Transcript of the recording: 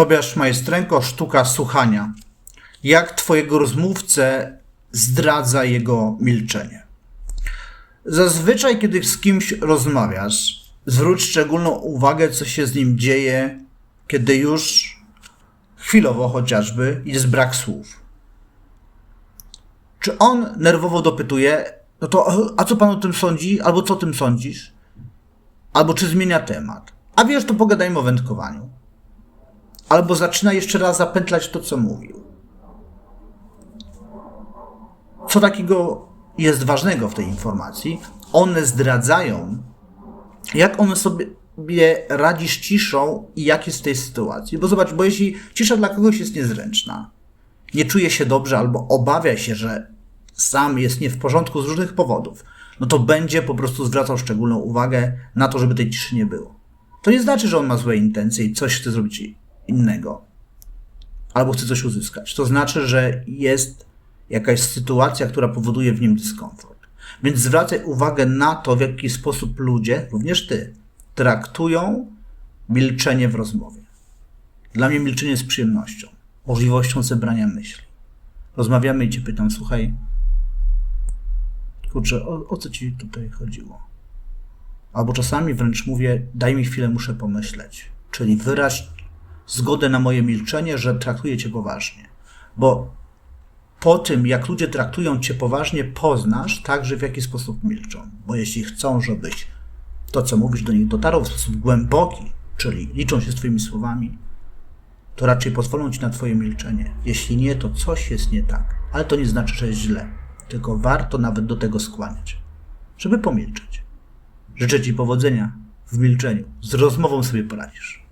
Tobiasz Majstrenko, sztuka słuchania. Jak twojego rozmówcę zdradza jego milczenie? Zazwyczaj, kiedy z kimś rozmawiasz, zwróć szczególną uwagę, co się z nim dzieje, kiedy już chwilowo chociażby jest brak słów. Czy on nerwowo dopytuje, no to a co pan o tym sądzi, albo co o tym sądzisz? Albo czy zmienia temat? A wiesz, to pogadajmy o wędkowaniu. Albo zaczyna jeszcze raz zapętlać to, co mówił. Co takiego jest ważnego w tej informacji? One zdradzają, jak on sobie radzi z ciszą i jak jest w tej sytuacji. Bo zobacz, bo jeśli cisza dla kogoś jest niezręczna, nie czuje się dobrze albo obawia się, że sam jest nie w porządku z różnych powodów, no to będzie po prostu zwracał szczególną uwagę na to, żeby tej ciszy nie było. To nie znaczy, że on ma złe intencje i coś chce zrobić innego, albo chce coś uzyskać. To znaczy, że jest jakaś sytuacja, która powoduje w nim dyskomfort. Więc zwracaj uwagę na to, w jaki sposób ludzie, również ty, traktują milczenie w rozmowie. Dla mnie milczenie jest przyjemnością, możliwością zebrania myśli. Rozmawiamy i cię pytam, słuchaj, kurczę, o, o co ci tutaj chodziło? Albo czasami wręcz mówię, daj mi chwilę, muszę pomyśleć. Czyli wyraź zgodę na moje milczenie, że traktuję cię poważnie. Bo po tym, jak ludzie traktują cię poważnie, poznasz także w jaki sposób milczą. Bo jeśli chcą, żebyś to, co mówisz do nich dotarło w sposób głęboki, czyli liczą się z twoimi słowami, to raczej pozwolą ci na twoje milczenie. Jeśli nie, to coś jest nie tak. Ale to nie znaczy, że jest źle. Tylko warto nawet do tego skłaniać, żeby pomilczeć. Życzę ci powodzenia w milczeniu. Z rozmową sobie poradzisz.